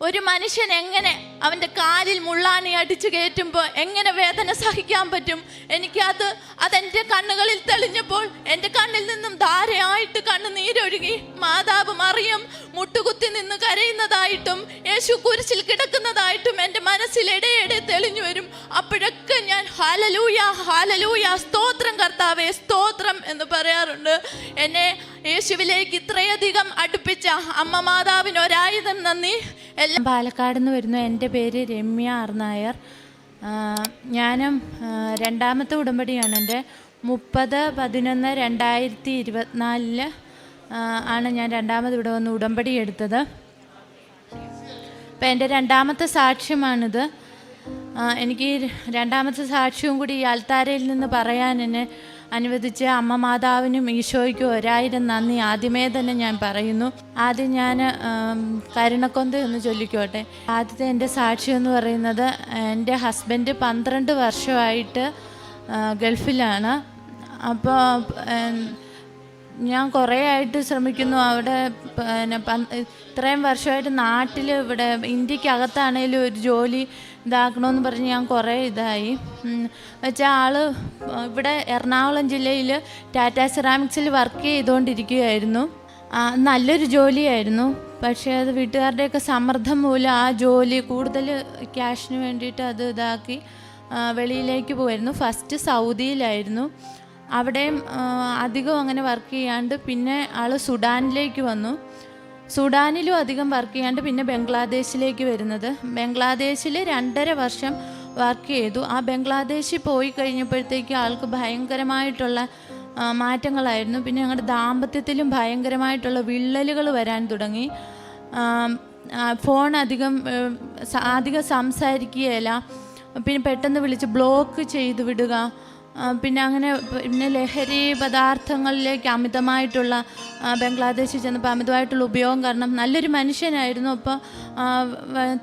ഒരു മനുഷ്യൻ എങ്ങനെ അവന്റെ കാലിൽ മുള്ളാണി അടിച്ചു കയറ്റുമ്പോൾ എങ്ങനെ വേദന സഹിക്കാൻ പറ്റും? എനിക്കത് അതെന്റെ കണ്ണുകളിൽ തെളിഞ്ഞപ്പോൾ എന്റെ കണ്ണിൽ നിന്നും ധാരയായിട്ട് കണ്ണ് നീരൊഴുകി. മാതാവ് മറിയം മുട്ടുകുത്തി നിന്ന് കരയുന്നതായിട്ടും യേശു കുരിശിൽ കിടക്കുന്നതായിട്ടും എന്റെ മനസ്സിൽ ഇടയിടെ തെളിഞ്ഞു വരും. അപ്പോഴൊക്കെ ഞാൻ ഹാലലൂയ ഹാലലൂയ സ്തോത്രം കർത്താവേ സ്തോത്രം എന്ന് പറയാറുണ്ട്. എന്നെ യേശുവിലേക്ക് ഇത്രയധികം അടുപ്പിച്ച അമ്മ മാതാവിന് ഒരായിരം നന്ദി. എല്ലാം പാലക്കാട് നിന്ന് വരുന്നു എന്റെ പേര് രമ്യ ആർ നായർ. ഞാനും രണ്ടാമത്തെ ഉടമ്പടിയാണ് എന്റെ. മുപ്പത് പതിനൊന്ന് രണ്ടായിരത്തി ഇരുപത്തിനാലിൽ ആണ് ഞാൻ രണ്ടാമത് ഇവിടെ വന്ന് ഉടമ്പടി എടുത്തത്. അപ്പം എന്റെ രണ്ടാമത്തെ സാക്ഷ്യമാണിത്. എനിക്ക് രണ്ടാമത്തെ സാക്ഷ്യവും കൂടി ഈ അൽത്താരയിൽ നിന്ന് പറയാൻ എന്നെ അനുവദിച്ച അമ്മ മാതാവിനും ഈശോയ്ക്കും ഒരായിരം നന്ദി. ആദ്യമേ തന്നെ ഞാൻ പറയുന്നു. ആദ്യം ഞാൻ കരുണക്കൊന്ത എന്ന് ചൊല്ലിക്കോട്ടെ. ആദ്യത്തെ എന്റെ സാക്ഷി എന്ന് പറയുന്നത് എന്റെ ഹസ്ബൻഡ് പന്ത്രണ്ട് വർഷമായിട്ട് ഗൾഫിലാണ്. അപ്പോൾ ഞാൻ കുറേ ആയിട്ട് ശ്രമിക്കുന്നു. അവിടെ പിന്നെ ഇത്രയും വർഷമായിട്ട് നാട്ടിൽ ഇവിടെ ഇന്ത്യക്കകത്താണേലും ഒരു ജോലി ഇതാക്കണമെന്ന് പറഞ്ഞ് ഞാൻ കുറേ ഇതായി. വെച്ചാൽ ആൾ ഇവിടെ എറണാകുളം ജില്ലയിൽ ടാറ്റ സെറാമിക്സിൽ വർക്ക് ചെയ്തുകൊണ്ടിരിക്കുകയായിരുന്നു നല്ലൊരു ജോലിയായിരുന്നു. പക്ഷേ അത് വീട്ടുകാരുടെയൊക്കെ സമ്മർദ്ദം മൂലം ആ ജോലി കൂടുതൽ ക്യാഷിന് വേണ്ടിയിട്ട് അത് ഇതാക്കി വെളിയിലേക്ക് പോയിരുന്നു. ഫസ്റ്റ് സൗദിയിലായിരുന്നു. അവിടെയും അധികം അങ്ങനെ വർക്ക് ചെയ്യാണ്ട് പിന്നെ ആൾ സുഡാനിലേക്ക് വന്നു. സുഡാനിലും അധികം വർക്ക് ചെയ്യാണ്ട് പിന്നെ ബംഗ്ലാദേശിലേക്ക് വരുന്നത്. ബംഗ്ലാദേശിൽ രണ്ടര വർഷം വർക്ക് ചെയ്തു. ആ ബംഗ്ലാദേശിൽ പോയി കഴിഞ്ഞപ്പോഴത്തേക്ക് ആൾക്ക് ഭയങ്കരമായിട്ടുള്ള മാറ്റങ്ങളായിരുന്നു. പിന്നെ ഞങ്ങളുടെ ദാമ്പത്യത്തിലും ഭയങ്കരമായിട്ടുള്ള വിള്ളലുകൾ വരാൻ തുടങ്ങി. ഫോൺ അധികം അധികം സംസാരിക്കുകയില്ല. പിന്നെ പെട്ടെന്ന് വിളിച്ച് ബ്ലോക്ക് ചെയ്തു വിടുക. പിന്നെ അങ്ങനെ പിന്നെ ലഹരി പദാർത്ഥങ്ങളിലേക്ക് അമിതമായിട്ടുള്ള ബംഗ്ലാദേശിൽ ചെന്നപ്പോൾ അമിതമായിട്ടുള്ള ഉപയോഗം കാരണം നല്ലൊരു മനുഷ്യനായിരുന്നു. അപ്പോൾ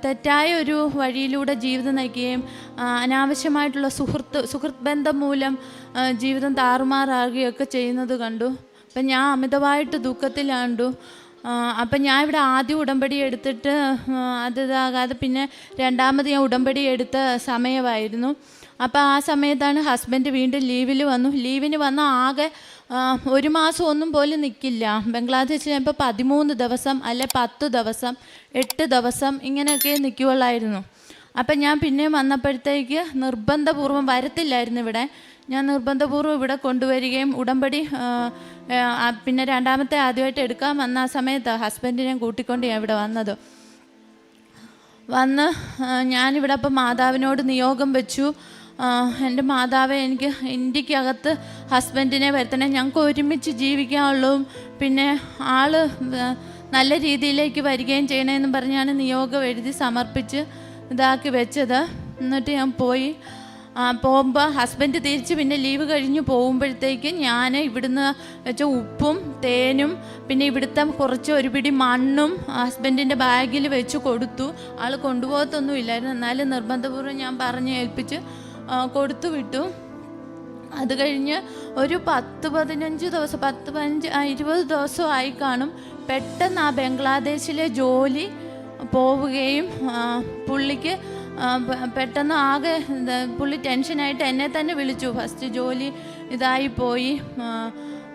തെറ്റായ ഒരു വഴിയിലൂടെ ജീവിതം നയിക്കുകയും അനാവശ്യമായിട്ടുള്ള സുഹൃത്ത് സുഹൃത്ത് ബന്ധം മൂലം ജീവിതം താറുമാറാകുകയൊക്കെ ചെയ്യുന്നത് കണ്ടു. അപ്പം ഞാൻ അമിതമായിട്ട് ദുഃഖത്തിലാണ്ടു. അപ്പം ഞാൻ ഇവിടെ ആദ്യം ഉടമ്പടി എടുത്തിട്ട് അത് ഇതാകാതെ പിന്നെ രണ്ടാമത് ഞാൻ ഉടമ്പടി എടുത്ത സമയമായിരുന്നു. അപ്പോൾ ആ സമയത്താണ് ഹസ്ബൻഡ് വീണ്ടും ലീവിൽ വന്നു. ലീവിന് വന്ന ആകെ ഒരു മാസം ഒന്നും പോലും നിൽക്കില്ല ബംഗ്ലാദേശിൽ ഇപ്പോൾ പതിമൂന്ന് ദിവസം അല്ലെ പത്ത് ദിവസം എട്ട് ദിവസം ഇങ്ങനെയൊക്കെ നിൽക്കുകയുള്ളായിരുന്നു അപ്പം ഞാൻ പിന്നെയും വന്നപ്പോഴത്തേക്ക് നിർബന്ധപൂർവം വരത്തില്ലായിരുന്നു ഇവിടെ. ഞാൻ നിർബന്ധപൂർവം ഇവിടെ കൊണ്ടുവരികയും ഉടമ്പടി പിന്നെ രണ്ടാമത്തെ ആദ്യമായിട്ട് എടുക്കാൻ വന്ന ആ സമയത്ത് ഹസ്ബൻഡിനെ കൂട്ടിക്കൊണ്ട് ഞാൻ ഇവിടെ വന്നത്. വന്ന് ഞാനിവിടെ അപ്പം മാതാവിനോട് നിയോഗം വെച്ചു. എന്റെ മാതാവെ എനിക്ക് ഇന്ത്യക്കകത്ത് ഹസ്ബൻഡിനെ വരുത്തണേ. ഞങ്ങൾക്ക് ഒരുമിച്ച് ജീവിക്കാനുള്ളൂ. പിന്നെ ആൾ നല്ല രീതിയിലേക്ക് വരികയും ചെയ്യണമെന്ന് പറഞ്ഞാണ് നിയോഗം എഴുതി സമർപ്പിച്ച് ഇതാക്കി വെച്ചത്. എന്നിട്ട് ഞാൻ പോയി. പോകുമ്പോൾ ഹസ്ബൻഡ് തിരിച്ച് പിന്നെ ലീവ് കഴിഞ്ഞ് പോകുമ്പോഴത്തേക്ക് ഞാൻ ഇവിടുന്ന് വെച്ച ഉപ്പും തേനും പിന്നെ ഇവിടുത്തെ കുറച്ച് ഒരു പിടി മണ്ണും ഹസ്ബൻഡിന്റെ ബാഗിൽ വെച്ച് കൊടുത്തു. ആൾ കൊണ്ടുപോകത്തൊന്നും ഇല്ലായിരുന്നു എന്നാലും നിർബന്ധപൂർവം ഞാൻ പറഞ്ഞ് ഏൽപ്പിച്ച് കൊടുത്തു വിട്ടു. അത് കഴിഞ്ഞ് ഒരു പത്ത് പതിനഞ്ച് ദിവസം പത്ത് പതിനഞ്ച് ഇരുപത് ദിവസമായി കാണും. പെട്ടെന്ന് ആ ബംഗ്ലാദേശിലെ ജോലി പോവുകയും പുള്ളിക്ക് പെട്ടെന്ന് ആകെ പുള്ളി ടെൻഷനായിട്ട് എന്നെ തന്നെ വിളിച്ചു. ഫസ്റ്റ് ജോലി ഇതായി പോയി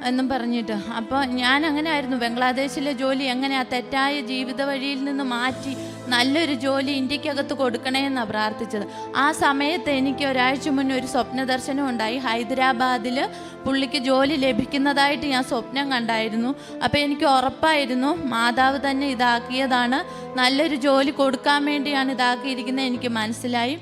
എന്നും പറഞ്ഞിട്ട്. അപ്പോൾ ഞാൻ അങ്ങനെ ആയിരുന്നു ബംഗ്ലാദേശിലെ ജോലി എങ്ങനെ ആ തെറ്റായ ജീവിത വഴിയിൽ നിന്ന് മാറ്റി നല്ലൊരു ജോലി ഇന്ത്യക്കകത്ത് കൊടുക്കണേ എന്നാണ് പ്രാർത്ഥിച്ചത്. ആ സമയത്ത് എനിക്ക് ഒരാഴ്ച മുന്നേ ഒരു സ്വപ്ന ദർശനം ഉണ്ടായി. ഹൈദരാബാദിൽ പുള്ളിക്ക് ജോലി ലഭിക്കുന്നതായിട്ട് ഞാൻ സ്വപ്നം കണ്ടായിരുന്നു. അപ്പോൾ എനിക്ക് ഉറപ്പായിരുന്നു മാതാവ് തന്നെ ഇതാക്കിയതാണ്. നല്ലൊരു ജോലി കൊടുക്കാൻ വേണ്ടിയാണ് ഇതാക്കിയിരിക്കുന്നത് എനിക്ക് മനസ്സിലായി.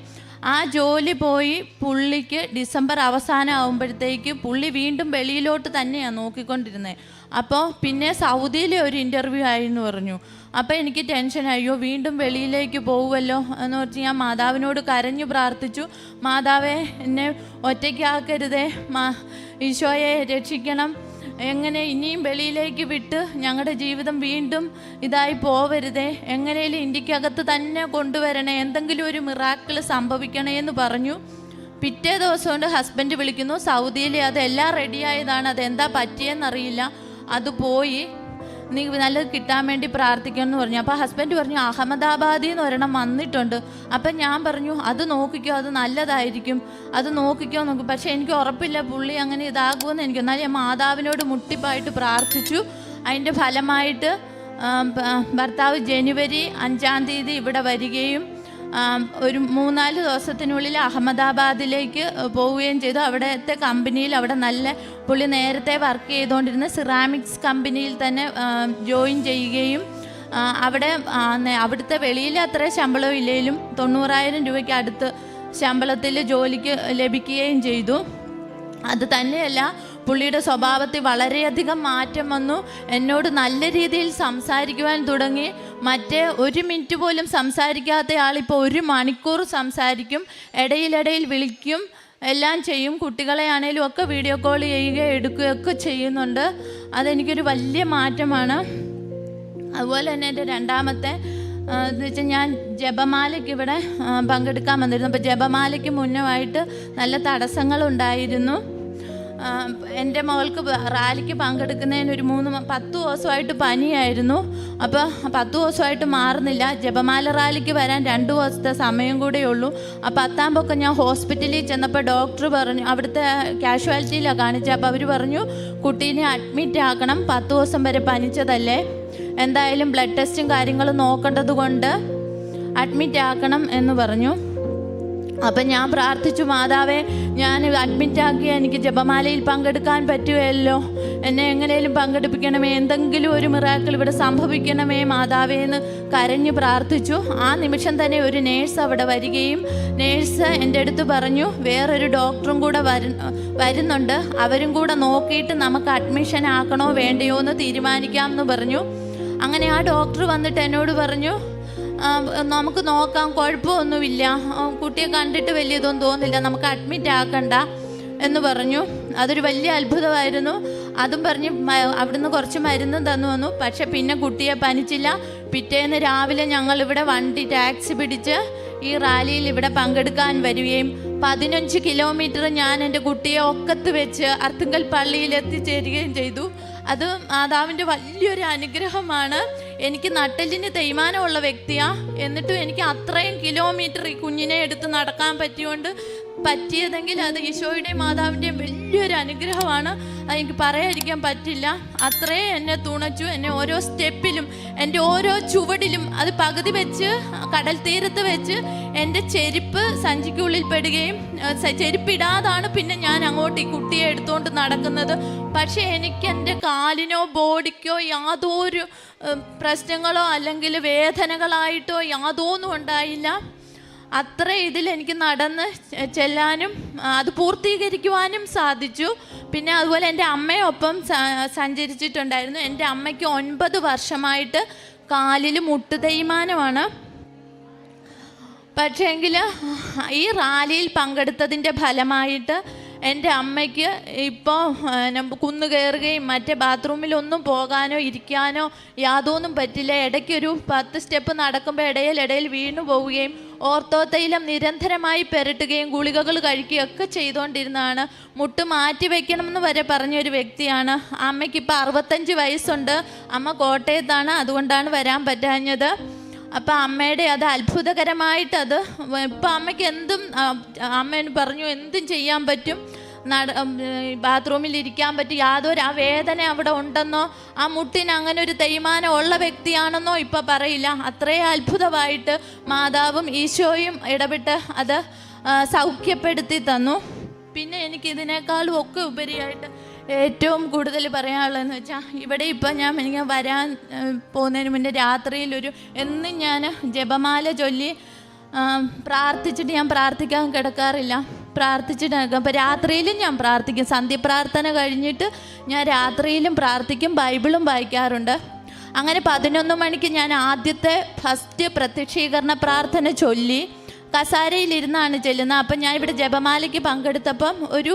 ആ ജോലി പോയി പുള്ളിക്ക് ഡിസംബർ അവസാനം ആകുമ്പോഴത്തേക്ക് പുള്ളി വീണ്ടും വെളിയിലോട്ട് തന്നെയാണ് നോക്കിക്കൊണ്ടിരുന്നത് അപ്പോൾ പിന്നെ സൗദിയിലെ ഒരു ഇന്റർവ്യൂ ആയിരുന്നു പറഞ്ഞു. അപ്പോൾ എനിക്ക് ടെൻഷൻ അയ്യോ വീണ്ടും വെളിയിലേക്ക് പോകുമല്ലോ എന്ന് പറഞ്ഞ് ഞാൻ മാതാവിനോട് കരഞ്ഞു പ്രാർത്ഥിച്ചു. മാതാവെ എന്നെ ഒറ്റയ്ക്കാക്കരുതേ. മാ ഈശോയെ രക്ഷിക്കണം. എങ്ങനെ ഇനിയും വെളിയിലേക്ക് വിട്ട് ഞങ്ങളുടെ ജീവിതം വീണ്ടും ഇതായി പോവരുതേ. എങ്ങനെയും ഇന്ത്യക്കകത്ത് തന്നെ കൊണ്ടുവരണേ. എന്തെങ്കിലും ഒരു മിറാക്കിൾ സംഭവിക്കണേ എന്ന് പറഞ്ഞു. പിറ്റേ ദിവസം കൊണ്ട് ഹസ്ബൻഡ് വിളിക്കുന്നു. സൗദിയിലെ അതെല്ലാം റെഡിയായതാണ് അതെന്താ പറ്റിയെന്നറിയില്ല. അത് പോയി നീ നല്ലത് കിട്ടാൻ വേണ്ടി പ്രാർത്ഥിക്കണം എന്ന് പറഞ്ഞു. അപ്പോൾ ഹസ്ബൻഡ് പറഞ്ഞു അഹമ്മദാബാദിൽ നിന്ന് ഒരെണ്ണം വന്നിട്ടുണ്ട്. അപ്പം ഞാൻ പറഞ്ഞു അത് നോക്കിക്കോ അത് നല്ലതായിരിക്കും. അത് നോക്കിക്കോ നോക്കും. പക്ഷേ എനിക്ക് ഉറപ്പില്ല പുള്ളി അങ്ങനെ ഇതാകുമെന്ന് എനിക്ക്. എന്നാൽ ഞാൻ മാതാവിനോട് മുട്ടിപ്പായിട്ട് പ്രാർത്ഥിച്ചു. അതിന്റെ ഫലമായിട്ട് ഭർത്താവ് ജനുവരി അഞ്ചാം തീയതി ഇവിടെ വരികയും ഒരു മൂന്നാൽ ദിവസത്തിനുള്ളിൽ അഹമ്മദാബാദിലേക്ക് പോവുകയും ചെയ്തു. അവിടുത്തെ കമ്പനിയിൽ അവിടെ നല്ല പുള്ളി നേരത്തെ വർക്ക് ചെയ്തുകൊണ്ടിരുന്ന സിറാമിക്സ് കമ്പനിയിൽ തന്നെ ജോയിൻ ചെയ്യുകയും അവിടെ അവിടുത്തെ വെളിയിൽ അത്ര ശമ്പളം ഇല്ലെങ്കിലും തൊണ്ണൂറായിരം രൂപയ്ക്ക് അടുത്ത് ശമ്പളത്തിൽ ജോലിക്ക് ലഭിക്കുകയും ചെയ്തു. അത് തന്നെയല്ല പുള്ളിയുടെ സ്വഭാവത്തിൽ വളരെയധികം മാറ്റം വന്നു. എന്നോട് നല്ല രീതിയിൽ സംസാരിക്കുവാൻ തുടങ്ങി. മറ്റേ ഒരു മിനിറ്റ് പോലും സംസാരിക്കാത്ത ആളിപ്പോൾ ഒരു മണിക്കൂർ സംസാരിക്കും ഇടയിലിടയിൽ വിളിക്കും എല്ലാം ചെയ്യും. കുട്ടികളെ ആണേലും ഒക്കെ വീഡിയോ കോൾ ചെയ്യുകയോ എടുക്കുകയൊക്കെ ചെയ്യുന്നുണ്ട്. അതെനിക്കൊരു വലിയ മാറ്റമാണ്. അതുപോലെ തന്നെ എന്റെ രണ്ടാമത്തെ എന്ന് വെച്ചാൽ ഞാൻ ജപമാലയ്ക്ക് ഇവിടെ പങ്കെടുക്കാൻ വന്നിരുന്നു. അപ്പോൾ ജപമാലയ്ക്ക് മുന്നമായിട്ട് നല്ല തടസ്സങ്ങളുണ്ടായിരുന്നു എന്റെ മകൾക്ക് റാലിക്ക് പങ്കെടുക്കുന്നതിന് ഒരു മൂന്ന് പത്ത് ദിവസമായിട്ട് പനിയായിരുന്നു. അപ്പോൾ പത്ത് ദിവസമായിട്ട് മാറുന്നില്ല. ജപമാല റാലിക്ക് വരാൻ രണ്ട് ദിവസത്തെ സമയം കൂടെ ഉള്ളൂ. ആ പത്താം പൊക്കം ഞാൻ ഹോസ്പിറ്റലിൽ ചെന്നപ്പോൾ ഡോക്ടർ പറഞ്ഞു അവിടുത്തെ കാഷ്വാലിറ്റിയിലാണ് കാണിച്ചത് അപ്പോൾ അവർ പറഞ്ഞു കുട്ടീനെ അഡ്മിറ്റ് ആക്കണം. പത്ത് ദിവസം വരെ പനിച്ചതല്ലേ. എന്തായാലും ബ്ലഡ് ടെസ്റ്റും കാര്യങ്ങളും നോക്കേണ്ടത് കൊണ്ട് അഡ്മിറ്റ് ആക്കണം എന്ന് പറഞ്ഞു. അപ്പം ഞാൻ പ്രാർത്ഥിച്ചു മാതാവേ ഞാൻ അഡ്മിറ്റ് ആക്കി എനിക്ക് ജപമാലയിൽ പങ്കെടുക്കാൻ പറ്റുമല്ലോ എന്നെ എങ്ങനെയും പങ്കെടുപ്പിക്കണമേ. എന്തെങ്കിലും ഒരു മിറാക്കിൾ ഇവിടെ സംഭവിക്കണമേ മാതാവേ എന്ന് കരഞ്ഞു പ്രാർത്ഥിച്ചു. ആ നിമിഷം തന്നെ ഒരു നേഴ്സ് അവിടെ വരികയും നേഴ്സ് എന്റെ അടുത്ത് പറഞ്ഞു വേറൊരു ഡോക്ടറും കൂടെ വരു വരുന്നുണ്ട്. അവരും കൂടെ നോക്കിയിട്ട് നമുക്ക് അഡ്മിഷൻ ആക്കണോ വേണ്ടയോ എന്ന് തീരുമാനിക്കാം എന്ന് പറഞ്ഞു. അങ്ങനെ ആ ഡോക്ടർ വന്നിട്ട് എന്നോട് പറഞ്ഞു നമുക്ക് നോക്കാം കുഴപ്പമൊന്നുമില്ല. കുട്ടിയെ കണ്ടിട്ട് വലിയ ഇതൊന്നും തോന്നില്ല. നമുക്ക് അഡ്മിറ്റ് ആക്കണ്ട എന്ന് പറഞ്ഞു. അതൊരു വലിയ അത്ഭുതമായിരുന്നു. അതും പറഞ്ഞ് അവിടുന്ന് കുറച്ച് മരുന്നും തന്നു വന്നു. പക്ഷെ പിന്നെ കുട്ടിയെ പനിച്ചില്ല. പിറ്റേന്ന് രാവിലെ ഞങ്ങൾ ഇവിടെ വണ്ടി ടാക്സി പിടിച്ച് ഈ റാലിയിൽ ഇവിടെ പങ്കെടുക്കാൻ വരികയും പതിനഞ്ച് കിലോമീറ്റർ ഞാൻ എന്റെ കുട്ടിയെ ഒക്കത്ത് വെച്ച് അർത്തുങ്കൽ പള്ളിയിൽ എത്തിച്ചേരുകയും ചെയ്തു. അത് മാതാവിന്റെ വലിയൊരു അനുഗ്രഹമാണ്. എനിക്ക് നട്ടലിന് തേയ്മാനമുള്ള വ്യക്തിയാ. എന്നിട്ടും എനിക്ക് അത്രയും കിലോമീറ്റർ ഈ കുഞ്ഞിനെ എടുത്ത് നടക്കാൻ പറ്റിയോണ്ട് പറ്റിയതെങ്കിൽ അത് ഈശോയുടെയും മാതാവിന്റെയും വലിയൊരു അനുഗ്രഹമാണ്. എനിക്ക് പറയാതിരിക്കാൻ പറ്റില്ല. അത്രേ എന്നെ തുണച്ചു. എന്നെ ഓരോ സ്റ്റെപ്പിലും എന്റെ ഓരോ ചുവടിലും അത് പകുതി വെച്ച് കടൽ തീരത്ത് വെച്ച് എന്റെ ചെരുപ്പ് സഞ്ചിക്കുള്ളിൽ പെടുകയും ചെരുപ്പിടാതാണ് പിന്നെ ഞാൻ അങ്ങോട്ട് ഈ കുട്ടിയെ എടുത്തുകൊണ്ട് നടക്കുന്നത്. പക്ഷേ എനിക്ക് എന്റെ കാലിനോ ബോഡിക്കോ യാതൊരു പ്രശ്നങ്ങളോ അല്ലെങ്കിൽ വേദനകളായിട്ടോ യാതൊന്നും ഉണ്ടായില്ല. അത്ര ഇതിൽ എനിക്ക് നടന്ന് ചെല്ലാനും അത് പൂർത്തീകരിക്കുവാനും സാധിച്ചു. പിന്നെ അതുപോലെ എന്റെ അമ്മയൊപ്പം സഞ്ചരിച്ചിട്ടുണ്ടായിരുന്നു. എന്റെ അമ്മയ്ക്ക് ഒൻപത് വർഷമായിട്ട് കാലിൽ മുട്ട് തേയ്മാനമാണ്. പക്ഷേങ്കിൽ ഈ റാലിയിൽ പങ്കെടുത്തതിന്റെ ഫലമായിട്ട് എന്റെ അമ്മയ്ക്ക് ഇപ്പോൾ കുന്നു കയറുകയും മറ്റേ ബാത്റൂമിലൊന്നും പോകാനോ ഇരിക്കാനോ യാതൊന്നും പറ്റില്ല. ഇടയ്ക്കൊരു പത്ത് സ്റ്റെപ്പ് നടക്കുമ്പോൾ ഇടയിൽ ഇടയിൽ വീണു പോവുകയും ഓർത്തോ തൈലം നിരന്തരമായി പെരട്ടുകയും ഗുളികകൾ കഴിക്കുകയൊക്കെ ചെയ്തുകൊണ്ടിരുന്നതാണ്. മുട്ട് മാറ്റി വെക്കണമെന്ന് വരെ പറഞ്ഞൊരു വ്യക്തിയാണ്. അമ്മയ്ക്ക് ഇപ്പോൾ അറുപത്തഞ്ച് വയസ്സുണ്ട്. അമ്മ കോട്ടയത്താണ് അതുകൊണ്ടാണ് വരാൻ പറ്റാഞ്ഞത്. അപ്പം അമ്മയുടെ അത് അത്ഭുതകരമായിട്ട് അത് ഇപ്പം അമ്മയ്ക്ക് എന്തും അമ്മ പറഞ്ഞു എന്തും ചെയ്യാൻ പറ്റും. നട ബാത്റൂമിലിരിക്കാൻ പറ്റി യാതൊരു ആ വേദന അവിടെ ഉണ്ടെന്നോ ആ മുട്ടിന് അങ്ങനെ ഒരു തേയ്മാനം ഉള്ള വ്യക്തിയാണെന്നോ ഇപ്പം പറയില്ല. അത്രേ അത്ഭുതമായിട്ട് മാതാവും ഈശോയും ഇടപെട്ട് അത് സൗഖ്യപ്പെടുത്തി തന്നു. പിന്നെ എനിക്ക് ഇതിനേക്കാളും ഒക്കെ ഉപരിയായിട്ട് ഏറ്റവും കൂടുതൽ പറയാനുള്ളതെന്ന് വെച്ചാൽ ഇവിടെ ഇപ്പം ഞാൻ എനിക്ക് വരാൻ പോകുന്നതിന് മുന്നേ രാത്രിയിലൊരു എന്നും ഞാൻ ജപമാല ചൊല്ലി പ്രാർത്ഥിച്ചിട്ട് ഞാൻ പ്രാർത്ഥിക്കാൻ കിടക്കാറില്ല. പ്രാർത്ഥിച്ചിട്ട് അപ്പം രാത്രിയിലും ഞാൻ പ്രാർത്ഥിക്കും. സന്ധ്യപ്രാർത്ഥന കഴിഞ്ഞിട്ട് ഞാൻ രാത്രിയിലും പ്രാർത്ഥിക്കും ബൈബിളും വായിക്കാറുണ്ട്. അങ്ങനെ പതിനൊന്ന് മണിക്ക് ഞാൻ ആദ്യത്തെ ഫസ്റ്റ് പ്രത്യക്ഷീകരണ പ്രാർത്ഥന ചൊല്ലി. കസാരയിലിരുന്നാണ് ചെല്ലുന്നത്. അപ്പം ഞാൻ ഇവിടെ ജപമാലയ്ക്ക് പങ്കെടുത്തപ്പം ഒരു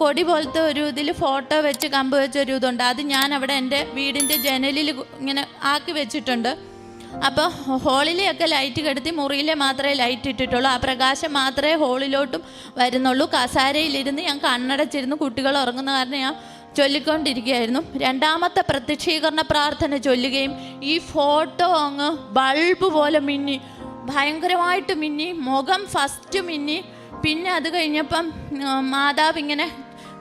കൊടി പോലത്തെ ഒരു ഇതിൽ ഫോട്ടോ വെച്ച് കമ്പ് വെച്ച ഒരു ഇതുണ്ട്. അത് ഞാൻ അവിടെ എന്റെ വീടിന്റെ ജനലിൽ ഇങ്ങനെ ആക്കി വെച്ചിട്ടുണ്ട്. അപ്പോൾ ഹോളിലെയൊക്കെ ലൈറ്റ് കെടുത്തി മുറിയിലെ മാത്രമേ ലൈറ്റ് ഇട്ടിട്ടുള്ളൂ. ആ പ്രകാശം മാത്രമേ ഹോളിലോട്ടും വരുന്നുള്ളൂ. കസാരയിലിരുന്ന് ഞാൻ കണ്ണടച്ചിരുന്ന്. കുട്ടികൾ ഉറങ്ങുന്ന കാരണം ഞാൻ ചൊല്ലിക്കൊണ്ടിരിക്കുകയായിരുന്നു. രണ്ടാമത്തെ പ്രത്യക്ഷീകരണ പ്രാർത്ഥന ചൊല്ലുകയും ഈ ഫോട്ടോ അങ്ങ് ബൾബ് പോലെ മിന്നി ഭയങ്കരമായിട്ട് മിന്നി മുഖം ഫസ്റ്റ് മിന്നി. പിന്നെ അത് കഴിഞ്ഞപ്പം മാതാവ് ഇങ്ങനെ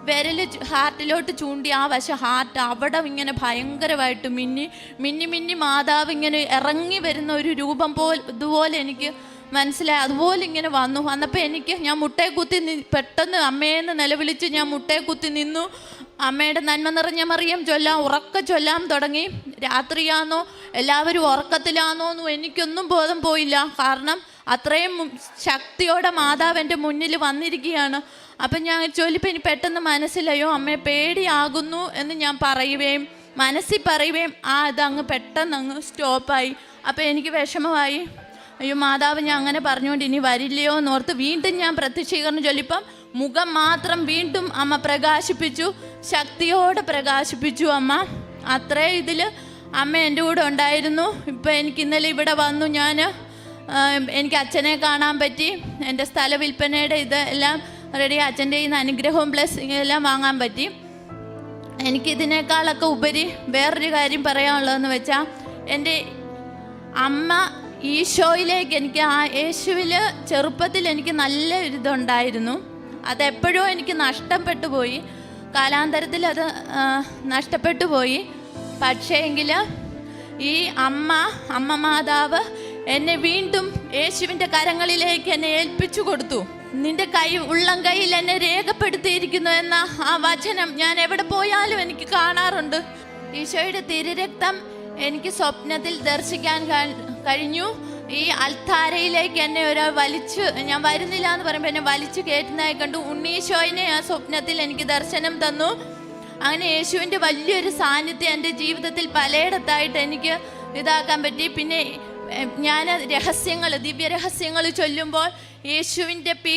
വിരൽ ഹാർട്ടിലോട്ട് ചൂണ്ടി ആ വശം ഹാർട്ട് അവിടെ ഇങ്ങനെ ഭയങ്കരമായിട്ട് മിന്നി മിന്നി മിന്നി മാതാവ് ഇങ്ങനെ ഇറങ്ങി വരുന്ന ഒരു രൂപം പോലെ ഇതുപോലെ എനിക്ക് മനസ്സിലായി. അതുപോലെ ഇങ്ങനെ വന്നു. വന്നപ്പോൾ എനിക്ക് ഞാൻ മുട്ടയെ കുത്തി നി പെട്ടെന്ന് അമ്മയെന്ന് നിലവിളിച്ച് ഞാൻ മുട്ടയെ കുത്തി നിന്നു. അമ്മയുടെ നന്മ നിറഞ്ഞ മറിയം ചൊല്ലാം ഉറക്ക ചൊല്ലാം തുടങ്ങി. രാത്രിയാണോ എല്ലാവരും ഉറക്കത്തിലാണോ എന്നും എനിക്കൊന്നും ബോധം പോയില്ല. കാരണം അത്രയും ശക്തിയോടെ മാതാവ് എന്റെ മുന്നിൽ വന്നിരിക്കുകയാണ്. അപ്പം ഞാൻ ചൊല്ലിപ്പോൾ ഇനി പെട്ടെന്ന് മനസ്സിലായോ അമ്മയെ പേടിയാകുന്നു എന്ന് ഞാൻ പറയുകയും മനസ്സിൽ പറയുകയും ആ ഇതങ്ങ് പെട്ടെന്ന് അങ്ങ് സ്റ്റോപ്പായി. അപ്പം എനിക്ക് വിഷമമായി. അയ്യോ മാതാവ് ഞാൻ അങ്ങനെ പറഞ്ഞുകൊണ്ട് ഇനി വരില്ലയോ എന്ന് ഓർത്ത് വീണ്ടും ഞാൻ പ്രത്യക്ഷീകരണം ചൊല്ലിപ്പം മുഖം മാത്രം വീണ്ടും അമ്മ പ്രകാശിപ്പിച്ചു. ശക്തിയോടെ പ്രകാശിപ്പിച്ചു അമ്മ അത്രേ ഇതിൽ അമ്മ എന്റെ കൂടെ ഉണ്ടായിരുന്നു. ഇപ്പം എനിക്ക് ഇന്നലെ ഇവിടെ വന്നു ഞാൻ എനിക്ക് അച്ഛനെ കാണാൻ പറ്റി. എന്റെ സ്ഥല വിൽപ്പനയുടെ ഇത് എല്ലാം റെഡി അച്ഛന്റെ ഈ അനുഗ്രഹവും പ്ലസ് എല്ലാം വാങ്ങാൻ പറ്റി. എനിക്കിതിനേക്കാളൊക്കെ ഉപരി വേറൊരു കാര്യം പറയാനുള്ളതെന്ന് വെച്ചാൽ എന്റെ അമ്മ ഈശോയിലേക്ക് എനിക്ക് ആ യേശുവിൽ ചെറുപ്പത്തിൽ എനിക്ക് നല്ല ഒരിതുണ്ടായിരുന്നു. അതെപ്പോഴും എനിക്ക് നഷ്ടപ്പെട്ടു പോയി. കാലാന്തരത്തിൽ അത് നഷ്ടപ്പെട്ടു പോയി. പക്ഷേ എങ്കിൽ ഈ അമ്മ അമ്മ മാതാവ് എന്നെ വീണ്ടും യേശുവിന്റെ കരങ്ങളിലേക്ക് എന്നെ ഏൽപ്പിച്ചു കൊടുത്തു. നിന്റെ കൈ ഉള്ളം കൈയിൽ എന്നെ രേഖപ്പെടുത്തിയിരിക്കുന്നു എന്ന ആ വചനം ഞാൻ എവിടെ പോയാലും എനിക്ക് കാണാറുണ്ട്. ഈശോയുടെ തിരുരക്തം എനിക്ക് സ്വപ്നത്തിൽ ദർശിക്കാൻ കഴിഞ്ഞു. ഈ അൽത്താരയിലേക്ക് എന്നെ ഒരാൾ വലിച്ചു ഞാൻ വരുന്നില്ല എന്ന് പറയുമ്പോൾ എന്നെ വലിച്ചു കയറ്റുന്നതായി കണ്ടു. ഉണ്ണീശോയിനെ ആ സ്വപ്നത്തിൽ എനിക്ക് ദർശനം തന്നു. അങ്ങനെ യേശുവിന്റെ വലിയൊരു സാന്നിധ്യം എന്റെ ജീവിതത്തിൽ പലയിടത്തായിട്ട് എനിക്ക് ഇതാക്കാൻ പറ്റി. പിന്നെ ഞാൻ രഹസ്യങ്ങൾ ദിവ്യ രഹസ്യങ്ങൾ ചൊല്ലുമ്പോൾ യേശുവിന്റെ പീ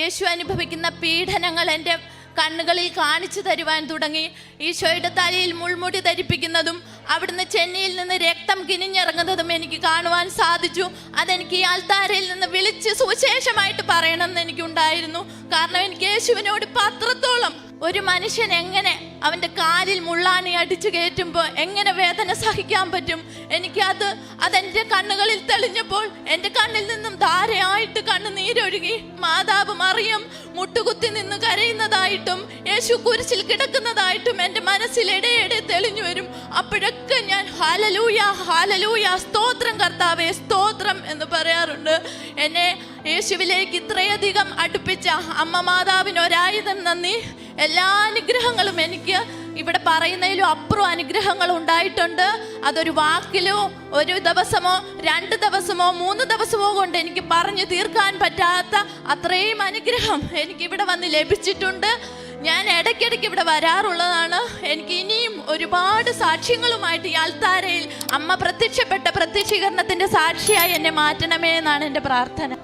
യേശു അനുഭവിക്കുന്ന പീഡനങ്ങൾ എന്റെ കണ്ണുകളിൽ കാണിച്ചു തരുവാൻ തുടങ്ങി. ഈശോയുടെ തലയിൽ മുൾമുടി ധരിപ്പിക്കുന്നതും അവിടുന്ന് ചെന്നൈയിൽ നിന്ന് രക്തം കിനിഞ്ഞിറങ്ങുന്നതും എനിക്ക് കാണുവാൻ സാധിച്ചു. അതെനിക്ക് ഈ ആൾത്താരയിൽ നിന്ന് വിളിച്ച് സുവിശേഷമായിട്ട് പറയണമെന്ന് എനിക്കുണ്ടായിരുന്നു. കാരണം എനിക്ക് യേശുവിനോട് പത്രത്തോളം ഒരു മനുഷ്യൻ എങ്ങനെ അവന്റെ കാലിൽ മുള്ളാണി അടിച്ചു കയറ്റുമ്പോൾ എങ്ങനെ വേദന സഹിക്കാൻ പറ്റും? എനിക്ക് അത് അതെന്റെ കണ്ണുകളിൽ തെളിഞ്ഞപ്പോൾ എന്റെ കണ്ണിൽ നിന്നും ധാരയായിട്ട് കണ്ണുനീരൊഴുകി മാതാവ് മറിയം മുട്ടുകുത്തി നിന്ന് കരയുന്നതായിട്ടും യേശു കുരിശിൽ കിടക്കുന്നതായിട്ടും എന്റെ മനസ്സിൽ ഇടയിടെ തെളിഞ്ഞു വരും. അപ്പോഴൊക്കെ ഞാൻ ഹാലലൂയ ഹാലലൂയ സ്തോത്രം കർത്താവേ സ്തോത്രം എന്ന് പറയാറുണ്ട്. എന്നെ യേശുവിലേക്ക് ഇത്രയധികം അടുപ്പിച്ച അമ്മ മാതാവിന് ഒരായുധം നന്ദി. എല്ലാ അനുഗ്രഹങ്ങളും എനിക്ക് ഇവിടെ പറയുന്നതിലും അപ്പുറം അനുഗ്രഹങ്ങൾ ഉണ്ടായിട്ടുണ്ട്. അതൊരു വാക്കിലോ ഒരു ദിവസമോ രണ്ട് ദിവസമോ മൂന്ന് ദിവസമോ കൊണ്ട് എനിക്ക് പറഞ്ഞു തീർക്കാൻ പറ്റാത്ത അത്രയും അനുഗ്രഹം എനിക്ക് ഇവിടെ വന്ന് ലഭിച്ചിട്ടുണ്ട്. ഞാൻ ഇടയ്ക്കിടയ്ക്ക് ഇവിടെ വരാറുള്ളതാണ്. എനിക്ക് ഇനിയും ഒരുപാട് സാക്ഷ്യങ്ങളുമായിട്ട് ഈ അൽത്താരയിൽ അമ്മ പ്രത്യക്ഷപ്പെട്ട പ്രത്യക്ഷീകരണത്തിന്റെ സാക്ഷിയായി എന്നെ മാറ്റണമേ എന്നാണ് എന്റെ പ്രാർത്ഥന.